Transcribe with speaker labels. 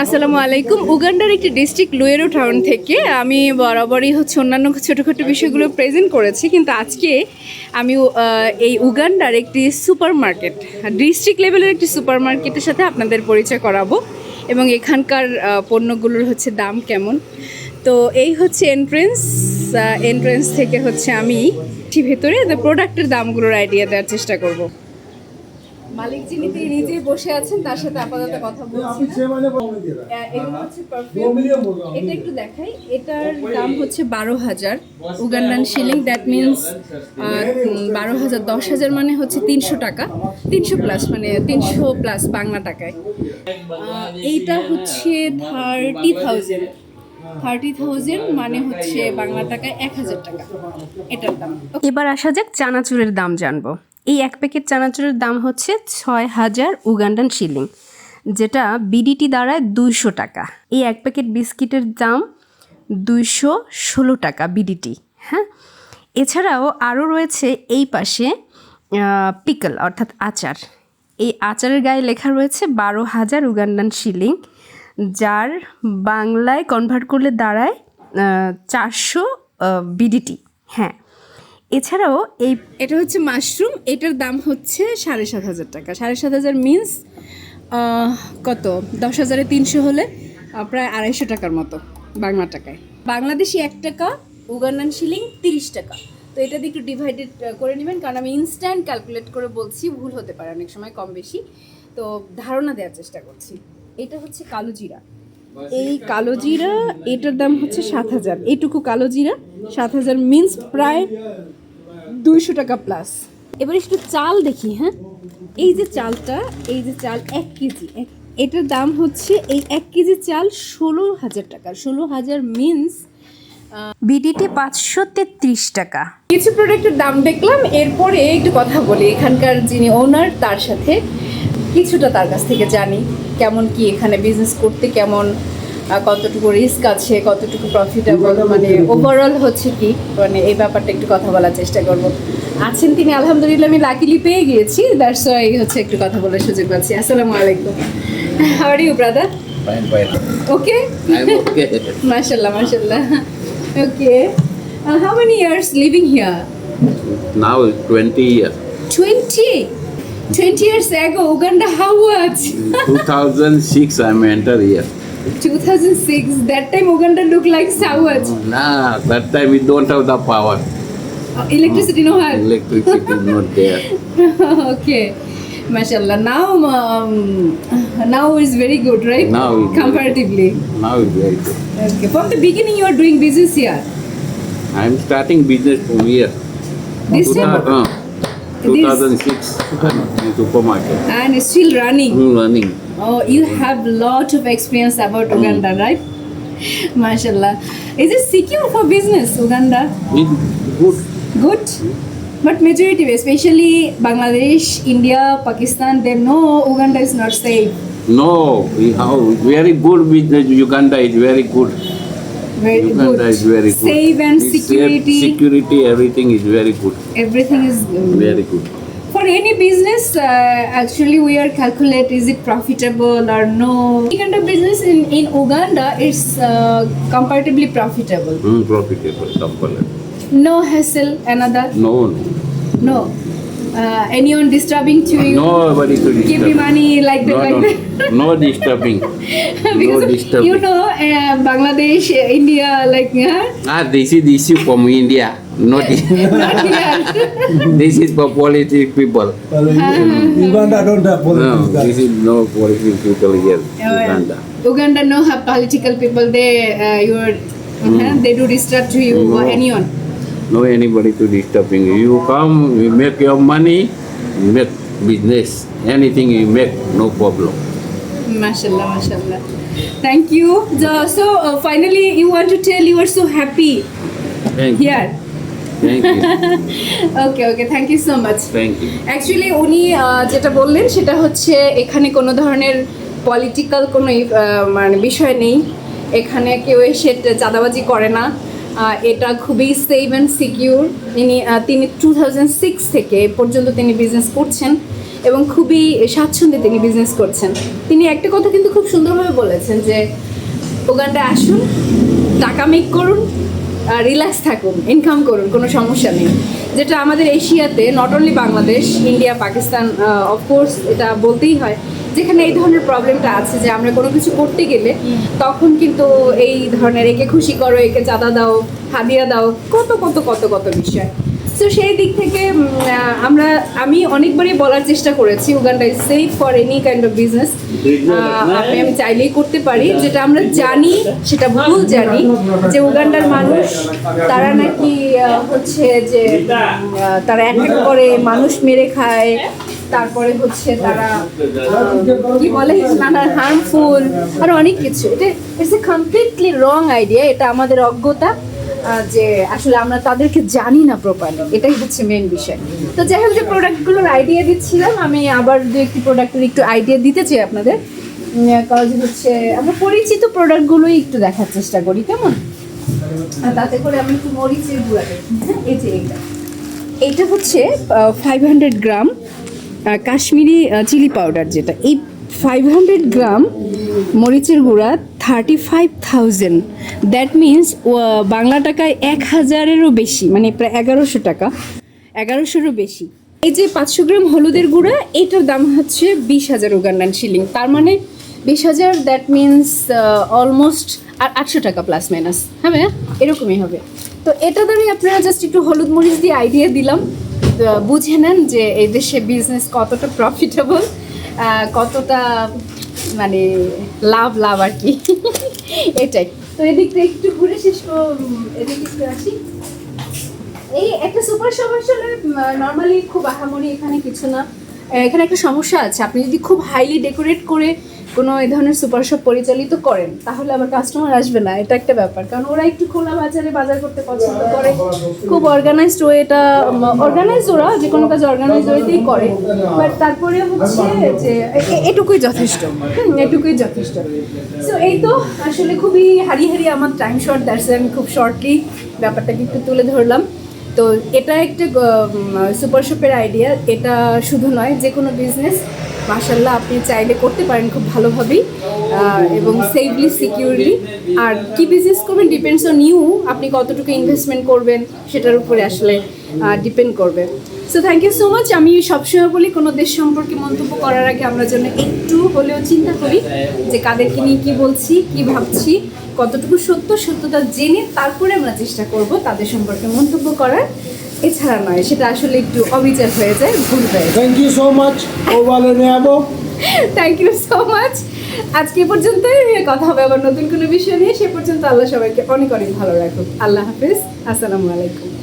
Speaker 1: আসসালামু আলাইকুম। উগান্ডার একটি ডিস্ট্রিক্ট লুয়েরো টাউন থেকে আমি বরাবরই হচ্ছে অন্যান্য ছোটোখাটো বিষয়গুলো প্রেজেন্ট করেছি, কিন্তু আজকে আমি এই উগান্ডার একটি সুপার মার্কেট ডিস্ট্রিক্ট লেভেলের একটি সুপার মার্কেটের সাথে আপনাদের পরিচয় করাবো এবং এখানকার পণ্যগুলোর হচ্ছে দাম কেমন। তো এই হচ্ছে এন্ট্রেন্স এন্ট্রেন্স থেকে হচ্ছে আমি ভেতরে প্রোডাক্টের দামগুলোর আইডিয়া দেওয়ার চেষ্টা করব। মালিক যিনি, তিনি নিজেই বসে আছেন, তার সাথে আপাতত কথা বলছি। এগুলো। এটা একটু দেখাই, এটার দাম হচ্ছে বারো হাজার, উগান্ডান শিলিং দ্যাট মিনস বারো হাজার, দশ হাজার মানে হচ্ছে তিনশো টাকা, তিনশো প্লাস মানে তিনশো প্লাস বাংলা টাকায় এইটা হচ্ছে থার্টি থাউজেন্ড থার্টি থাউজেন্ড মানে হচ্ছে বাংলা টাকায় এক হাজার টাকা, এটার দাম
Speaker 2: এবার আসা যাক চানাচুরের দাম জানব এই এক প্যাকেট চানাচুরের দাম হচ্ছে ছয় হাজার উগান্ডান শিলিং, যেটা বিডিটি দাঁড়ায় দুইশো টাকা। এই এক প্যাকেট বিস্কিটের দাম দুইশো ষোলো টাকা বিডিটি হ্যাঁ? এছাড়াও আরও রয়েছে এই পাশে পিকল অর্থাৎ আচার। এই আচারের গায়ে লেখা রয়েছে বারো হাজার উগান্ডান শিলিং, যার বাংলায় কনভার্ট করলে দাঁড়ায় চারশো বিডিটি হ্যাঁ। এছাড়াও এই
Speaker 1: এটা হচ্ছে মাশরুম, এটার দাম হচ্ছে সাড়ে সাত হাজার টাকা। সাড়ে সাত হাজার মিনস কত? দশ হাজারে তিনশো হলে প্রায় আড়াইশো টাকার মতো বাংলা টাকায়। বাংলাদেশি এক টাকা, উগান্ডান শিলিং তিরিশ টাকা। তো এটা দিয়ে একটু ডিভাইডেড করে নেবেন, কারণ আমি ইনস্ট্যান্ট ক্যালকুলেট করে বলছি, ভুল হতে পারে, অনেক সময় কম বেশি। তো ধারণা দেওয়ার চেষ্টা করছি। এটা হচ্ছে কালো জিরা। এই কালো জিরা, এটার দাম হচ্ছে সাত হাজার। এইটুকু কালো জিরা, সাত হাজার মিনস প্রায় দুইশো টাকা প্লাস এবার একটু চাল দেখি হ্যাঁ? এই যে চালটা এই যে চাল এক কেজি এটার দাম হচ্ছে এই এক কেজি চাল ষোলো হাজার টাকা। ষোলো হাজার মিনস
Speaker 2: বিডিটি পাঁচশো তেত্রিশ টাকা।
Speaker 1: কিছু প্রোডাক্টের দাম দেখলাম এরপরে একটু কথা বলি। এখানকার যিনি ওনার তার সাথে কিছুটা তার কাছ থেকে জানি কেমন কি এখানে বিজনেস করতে কেমন কতটুকু রিস্ক আছে কতটুকু প্রফিটেবল মানে ওভারঅল হচ্ছে কি? মানে এই ব্যাপারটা একটু কথা বলার চেষ্টা করব। আছেন তিনি আলহামদুলিল্লাহ আমি লাকিলি পেয়ে গিয়েছি। দ্যাটস ওয়াই হচ্ছে একটু কথা বলার সুযোগ পাচ্ছি। আসসালামু আলাইকুম। How are you brother. Okay মাশাল্লাহ মাশাল্লাহ okay how many years living here
Speaker 3: now it's 20 years.
Speaker 1: 20 20 years ago uganda how was
Speaker 3: 2006 I'm enter here.
Speaker 1: 2006 that time uganda looked like savage
Speaker 3: Nah, that time we don't have the power.
Speaker 1: Uh, electricity no had
Speaker 3: Electricity is not there.
Speaker 1: okay mashallah now um, now is very good right
Speaker 3: Now
Speaker 1: comparatively
Speaker 3: Now it's very good.
Speaker 1: okay from the beginning you are doing business here
Speaker 3: I'm starting business from here.
Speaker 1: this time
Speaker 3: Uh, 2006 I'm in supermarket.
Speaker 1: and it's still running
Speaker 3: I'm running.
Speaker 1: Oh, you have lot of experience about Uganda, right? Mashallah. Is it secure for business, Uganda?
Speaker 3: Good.
Speaker 1: Good. But majority, especially Bangladesh, India, Pakistan, they know Uganda is not safe.
Speaker 3: No, we have very good business. Uganda is very good.
Speaker 1: Very
Speaker 3: Uganda
Speaker 1: good.
Speaker 3: is very good.
Speaker 1: Safe and
Speaker 3: It's safe,
Speaker 1: security.
Speaker 3: security, everything is very good.
Speaker 1: Everything is good.
Speaker 3: Very good.
Speaker 1: For any business, uh, actually, we are calculate is it profitable or no. Any kind of business in, in Uganda is uh, comparatively profitable.
Speaker 3: Mm, profitable.
Speaker 1: No hassle, another.
Speaker 3: No, no.
Speaker 1: No. Uh, anyone disturbing to you?
Speaker 3: Nobody to disturb.
Speaker 1: Give me money like that,
Speaker 3: No,
Speaker 1: like
Speaker 3: no,
Speaker 1: that.
Speaker 3: no disturbing.
Speaker 1: because
Speaker 3: disturbing.
Speaker 1: you know, uh, Bangladesh, uh, India, like, yeah,
Speaker 3: Ah, this is the issue from India. Not
Speaker 1: not here.
Speaker 3: this is for political people.
Speaker 4: Uganda don't have
Speaker 3: political
Speaker 4: No,
Speaker 3: this is no political people here. Uganda.
Speaker 1: Uganda no have political people. They, uh, you are, uh, they do disturb to you or
Speaker 3: No.
Speaker 1: anyone.
Speaker 3: No anybody to disturbing you. You come, you make your money, you make business. Anything you make, no problem.
Speaker 1: Mashallah, mashallah. Thank you. So, so uh, finally, you want to tell you are so happy
Speaker 3: Thank you.
Speaker 1: here.
Speaker 3: Thank you.
Speaker 1: Okay, okay. Thank you so much.
Speaker 3: Thank you.
Speaker 1: Actually উনি যেটা বললেন সেটা হচ্ছে এখানে কোনো ধরনের political কোনো মানে বিষয় নেই এখানে কেউ এসে চাঁদাবাজি করে না এটা খুবই সেফ অ্যান্ড সিকিউর তিনি তিনি টু থাউজেন্ড সিক্স থেকে পর্যন্ত তিনি বিজনেস করছেন এবং খুবই স্বাচ্ছন্দ্যে তিনি বিজনেস করছেন। তিনি একটা কথা কিন্তু খুব সুন্দরভাবে বলেছেন যে ওগানটা আসুন, টাকা মেক করুন রিল্যাক্স থাকুন ইনকাম করুন, কোনো সমস্যা নেই। যেটা আমাদের এশিয়াতে not only Bangladesh India Pakistan of course এটা বলতেই হয়। যেখানে এই ধরনের প্রবলেমটা আছে যে আমরা কোনো কিছু করতে গেলে তখন কিন্তু এই ধরনের একে খুশি করো একে চাঁদা দাও হাদিয়া দাও কত কত কত কত বিষয়। সো সেই দিক থেকে আমরা আমি অনেকবারই বলার চেষ্টা করেছি Uganda is safe for any kind of business আপনি আমি চাইলেই করতে পারি যেটা আমরা জানি সেটা ভুল জানি যে উগান্ডার মানুষ তারা নাকি হচ্ছে যে তারা অ্যাটাক করে মানুষ মেরে খায় তারপরে হচ্ছে তারা কি বলে, নানা হার্মফুল আর অনেক কিছু। এটা it's a completely wrong idea এটা আমাদের অজ্ঞতা যে আসলে আমরা তাদেরকে জানি না প্রপারলি এটাই হচ্ছে মেন বিষয়। তো যাই হোক, যে প্রোডাক্টগুলোর আইডিয়া দিচ্ছিলাম, আমি আবার দু একটি প্রোডাক্টের একটু আইডিয়া দিতে চাই আপনাদের। কাজ হচ্ছে আমরা পরিচিত প্রোডাক্টগুলোই একটু দেখার চেষ্টা করি, কেমন? তাতে করে আমি একটু মরিচের গুঁড়া দেখি হ্যাঁ এই যে এইটা। এইটা হচ্ছে five hundred gram Kashmiri chilli powder যেটা। এই ফাইভ হান্ড্রেড গ্রাম মরিচের গুঁড়া thirty five thousand that means Bangla টাকায় এক হাজারেরও বেশি মানে প্রায় এগারোশো টাকা, এগারোশোরও বেশি। এই যে পাঁচশো গ্রাম হলুদের গুঁড়া, এটার দাম হচ্ছে বিশ হাজার উগান্ডান শিলিং তার মানে বিশ হাজার দ্যাট মিন্স অলমোস্ট আর আটশো টাকা প্লাস মাইনাস হ্যাঁ? এরকমই হবে। তো এটা ধরে আপনারা জাস্ট একটু হলুদ মরিচ দিয়ে আইডিয়া দিলাম। বুঝে নেন যে এই দেশে বিজনেস কতটা প্রফিটেবল কতটা মানে লাভ লাভ আর কি। এটাই। তো এদিকটা একটু ঘুরে শেষ এদিকে একটু আসি। এই একটা সুপার শপ আসলে নর্মালি খুব আহামরি এখানে কিছু না। এখানে একটা সমস্যা আছে। আপনি যদি খুব হাইলি ডেকোরেট করে কোনো এই ধরনের সুপার শপ পরিচালিত করেন, তাহলে আবার কাস্টমার আসবে না, এটা একটা ব্যাপার। কারণ ওরা একটু খোলা বাজারে বাজার করতে পছন্দ করে। খুব অর্গানাইজড ওয়েটা অর্গানাইজ ওরা, যে কোনো কাজ অর্গানাইজ ওয়েতেই করে। বাট তারপরে হচ্ছে যে এটুকুই যথেষ্ট। এটুকুই যথেষ্ট। সো এই তো আসলে খুবই হারিয়ে হারিয়ে আমার টাইম শর্ট দ্যাটস আমি খুব শর্টলি ব্যাপারটাকে একটু তুলে ধরলাম। তো এটা একটা সুপার শপের আইডিয়া এটা শুধু নয় যে কোনো বিজনেস মাসাল্লাহ আপনি চাইলে করতে পারেন খুব ভালোভাবেই। এবং সেফলি সিকিউরলি আর কি বিজনেস করবেন ডিপেন্ডস অন ইউ আপনি কতটুকু ইনভেস্টমেন্ট করবেন সেটার উপরে আসলে ডিপেন্ড করবে। So thank you so much আমি সবসময় বলি, কোনো দেশ সম্পর্কে মন্তব্য করার আগে আমরা যেন একটু হলেও চিন্তা করি যে কাদেরকে নিয়ে কী বলছি, কী ভাবছি, কতটুকু সত্য সত্যতা জেনে তারপরে আমরা চেষ্টা করব তাদের সম্পর্কে মন্তব্য করার। এছাড়া নয় সেটা আসলে একটু অবিচার হয়ে যায় ভুল হয়ে thank
Speaker 4: you so much much. Oval
Speaker 1: thank you so much আজকে পর্যন্ত কথা হবে আবার নতুন কোনো বিষয় নিয়ে। সে পর্যন্ত আল্লাহ সবাইকে অনেক অনেক ভালো রাখুক। আল্লাহ হাফিজ। আসসালামু আলাইকুম।